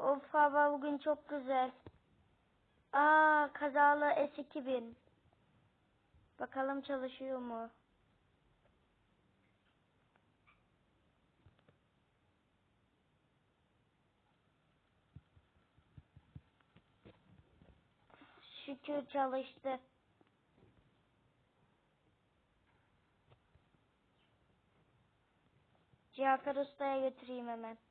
Of hava bugün çok güzel. Aa kazalı S2000. Bakalım çalışıyor mu? Şükür çalıştı. Cafer Usta'ya götüreyim hemen.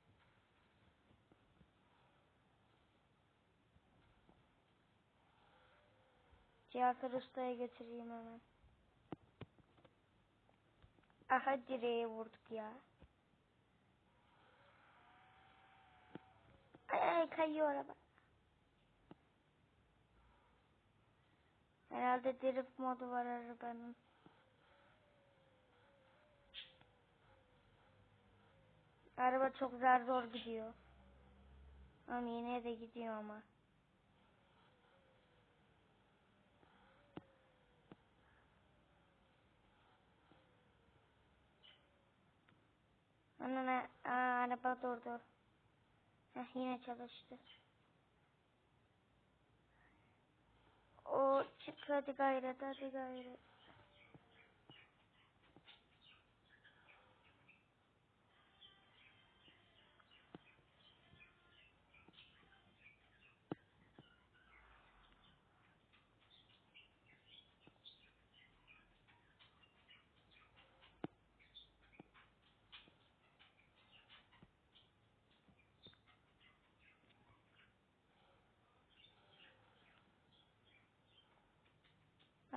Cafer Usta'ya götüreyim hemen. Aha direğe vurduk ya. Ay, ay kayıyor araba. Herhalde drift modu var arabanın. Araba çok zar zor gidiyor. Ama yine de gidiyor ama. Anne, aa, araba durdu. Heh, yine çalıştı. O çık hadi gayret hadi gayret.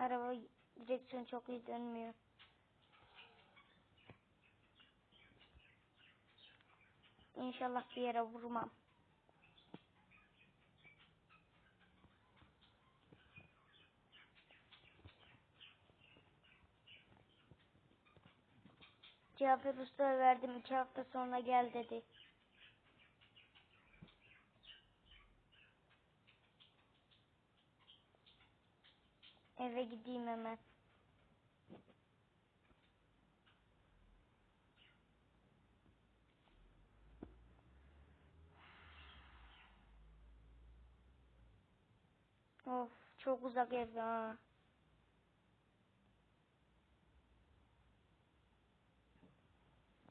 Araba direksiyon çok iyi dönmüyor. İnşallah bir yere vurmam. Cafer Usta'ya verdim iki hafta sonra gel dedi. Eve gideyim hemen. Of çok uzak ev ha.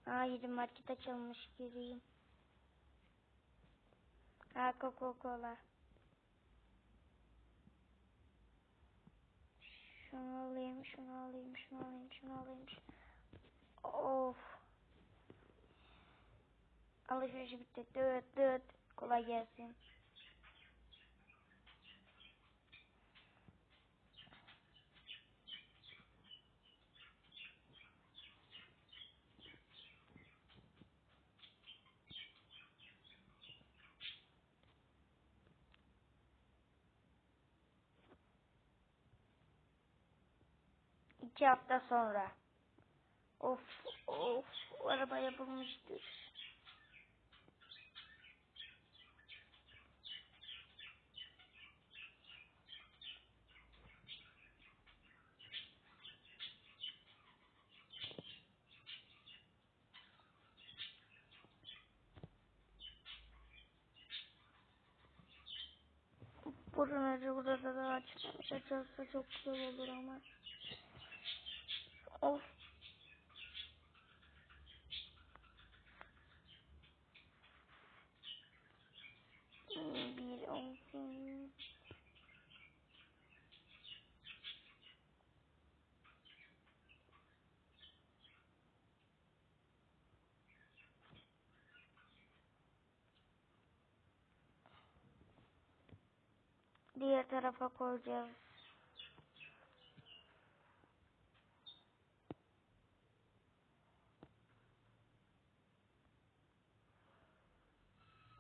Aa market açılmış gireyim. Aa Coca-Cola. Şunu alayım, şunu alayım, şunu alayım, şunu alayım. şunu- Of. Alışveriş bitti. Dıt dıt. Kolay gelsin. İki hafta sonra. Of of araba yapılmıştır. Buraları burada da açmamış. Açarsa çok güzel olur ama. Of. Bir olsun.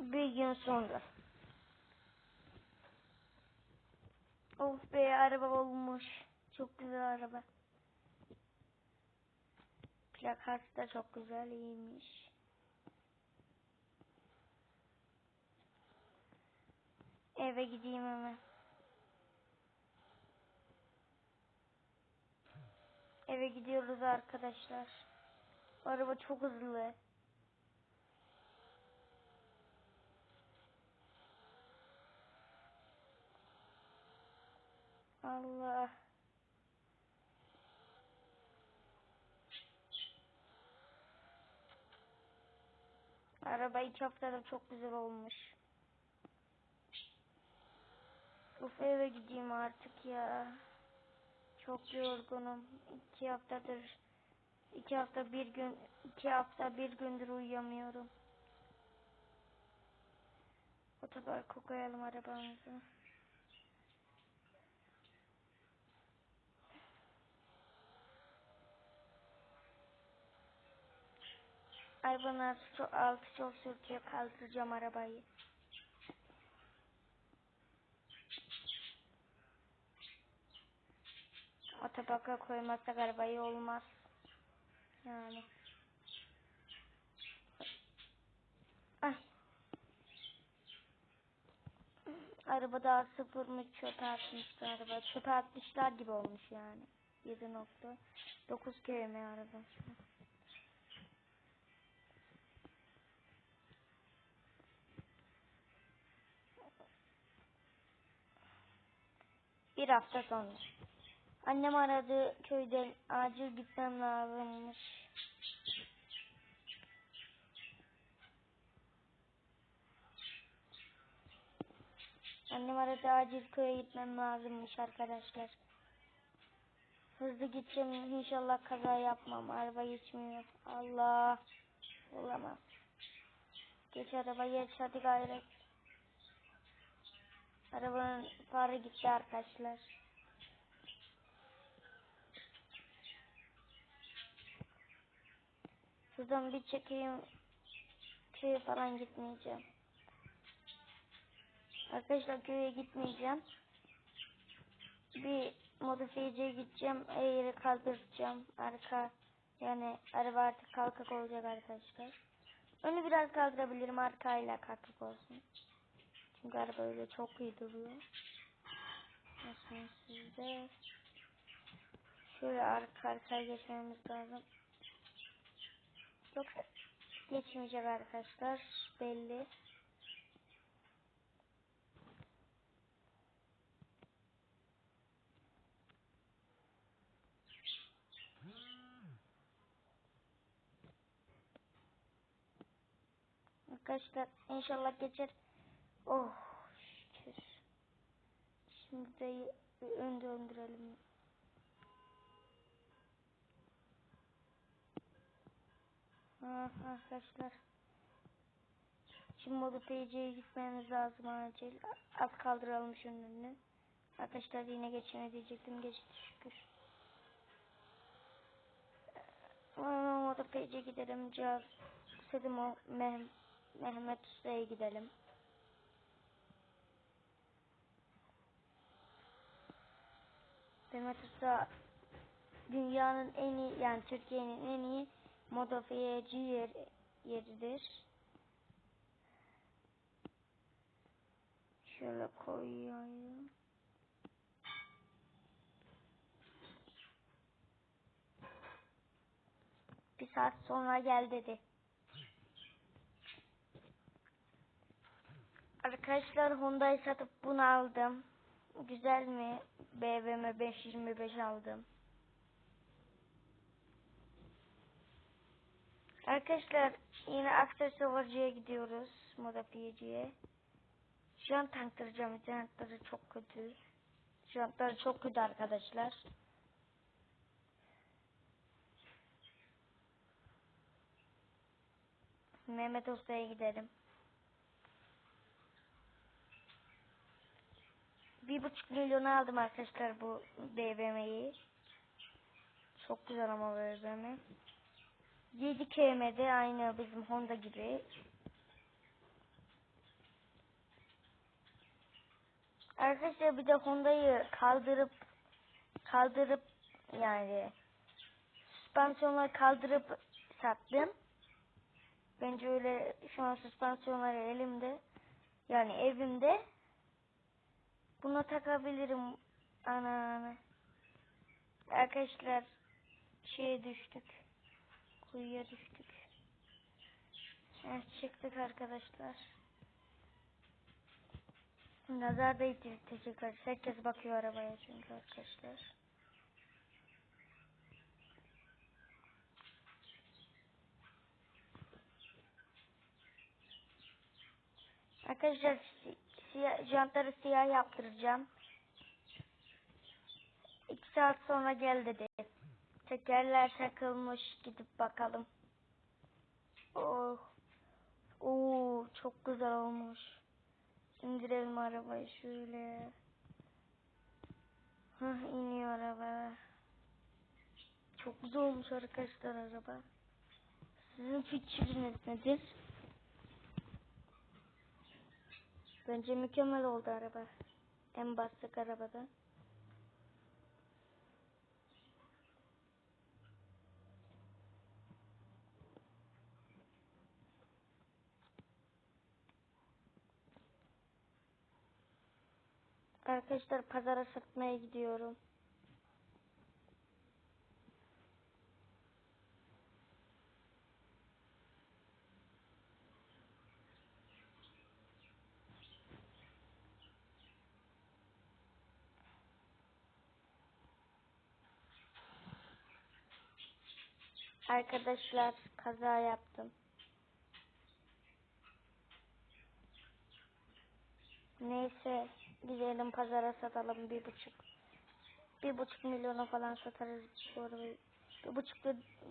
Bir gün sonra. Of be araba olmuş. Çok güzel araba. Plakası da çok güzel iyiymiş. Eve gideyim hemen. Eve gidiyoruz arkadaşlar. Araba çok hızlı. Allah. Araba iki haftada çok güzel olmuş. Uf eve gideyim artık ya. Çok yorgunum. İki haftadır iki hafta bir gün iki hafta bir gündür uyuyamıyorum. Otoparka koyalım arabamızı. Ay bana çok, altı çok sürtüyor. Kaldıracağım arabayı. Otoparka koymazsak arabayı olmaz. Yani. Ay. Araba daha sıfır mı çöpe atmıştı araba. Çöpe atmışlar gibi olmuş yani. 7.9 km arabası. Bir hafta sonra. Annem aradı köyden acil gitmem lazımmış. Annem aradı acil köye gitmem lazımmış arkadaşlar. Hızlı gideceğim inşallah kaza yapmam. Araba geçmiyor. Allah. Olamaz. Geç araba geç hadi gayret. Arabanın farı gitti arkadaşlar. Şuradan bir çekeyim. Köye falan gitmeyeceğim. Arkadaşlar köye gitmeyeceğim. Bir modifiyeciye gideceğim. Eğri kaldıracağım. Arka yani araba artık kalkık olacak arkadaşlar. Önü biraz kaldırabilirim. Arkayla kalkık olsun. Çünkü araba öyle çok iyi duruyor. Nasıl sizde? Şöyle arka arkaya geçmemiz lazım. Yoksa geçmeyecek arkadaşlar. Belli. Arkadaşlar inşallah geçer. Oh şükür. Şimdi de ön döndürelim. Ah arkadaşlar. Şimdi modifiyeciye gitmemiz lazım acil. Az kaldıralım şunun önünü. Arkadaşlar yine geçene diyecektim. Geçti şükür. Ama modifiyeciye gidelim. Cihaz. Dedim o Meh Mehmet Usta'ya gidelim. Mehmet Usta dünyanın en iyi yani Türkiye'nin en iyi modifiyeci yer, yeridir. Şöyle koyuyorum. Bir saat sonra gel dedi. Arkadaşlar Honda'yı satıp bunu aldım. Güzel mi? BMW 525 aldım. Arkadaşlar yine aksesuarcıya gidiyoruz. Modafiyeciye. Jant taktıracağım. Jantları çok kötü. Jantları çok kötü arkadaşlar. Mehmet Usta'ya gidelim. Bir buçuk milyona aldım arkadaşlar bu BMW'yi. Çok güzel ama BMW. 7 km'de aynı bizim Honda gibi. Arkadaşlar bir de Honda'yı kaldırıp kaldırıp yani süspansiyonları kaldırıp sattım. Bence öyle şu an süspansiyonları elimde. Yani evimde. Buna takabilirim. Ana ana. Arkadaşlar şeye düştük. Kuyuya düştük. Evet çıktık arkadaşlar. Nazar değdi teşekkür Herkes bakıyor arabaya çünkü arkadaşlar. Arkadaşlar si siyah, jantları siyah yaptıracağım. İki saat sonra gel dedi. Tekerler takılmış gidip bakalım. Oh. Oo, çok güzel olmuş. İndirelim arabayı şöyle. Hah iniyor araba. Çok güzel olmuş arkadaşlar araba. Sizin fikriniz nedir? Bence mükemmel oldu araba. En bastık arabada. Arkadaşlar pazara satmaya gidiyorum. Arkadaşlar kaza yaptım. Neyse gidelim pazara satalım bir buçuk. Bir buçuk milyona falan satarız bu arabayı. Bir buçuk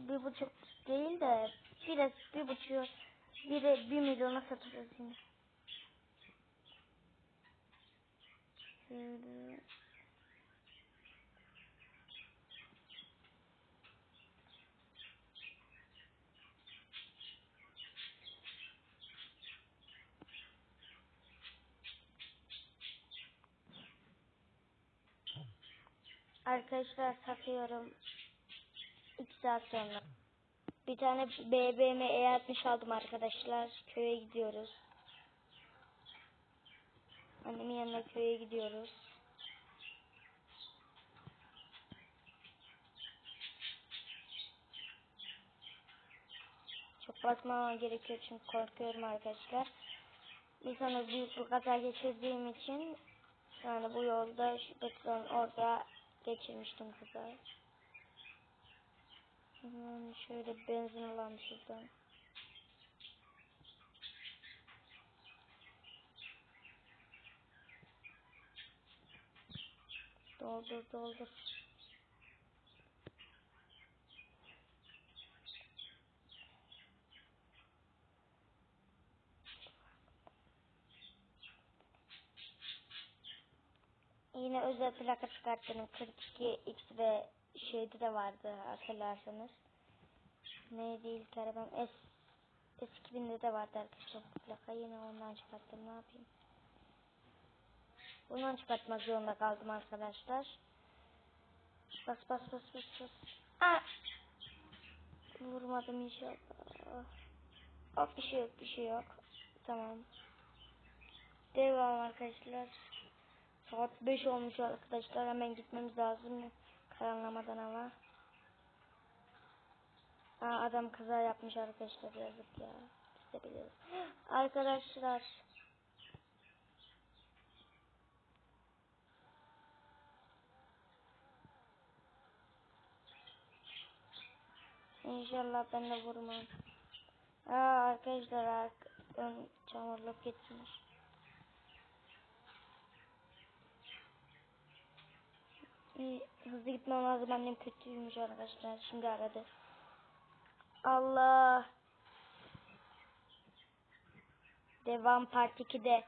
bir buçuk değil de biraz bir buçuk bir, bir milyona satarız yine. Şöyle. Arkadaşlar satıyorum. 2 saat sonra. Bir tane BBM E60 aldım arkadaşlar. Köye gidiyoruz. Annemin yanına köye gidiyoruz. Çok basmama gerekiyor çünkü korkuyorum arkadaşlar. Bir sonra büyük bir kaza geçirdiğim için yani bu yolda şu orada geçirmiştim kazayı. Hemen şöyle benzin alalım şuradan. Doldur doldur. Yine özel plaka çıkarttım. 42X ve şeyde de vardı hatırlarsanız. Neydi ilk arabam? S S2000'de de vardı arkadaşlar plaka. Yine ondan çıkarttım. Ne yapayım? Bundan çıkartmak zorunda kaldım arkadaşlar. Bas bas bas bas bas. Aa! Vurmadım inşallah. Of bir şey yok bir şey yok. Tamam. Devam arkadaşlar. Saat 5 olmuş arkadaşlar. Hemen gitmemiz lazım. Karanlamadan ama. Aa, adam kaza yapmış arkadaşlar. Yazık ya. Biz de biliyoruz. Arkadaşlar. İnşallah ben de vurmam. Aa, arkadaşlar ark ön çamurluk gitmiş. İyi, hızlı gitmem lazım. Annem kötüymüş arkadaşlar. Şimdi aradı. Allah. Devam part 2'de.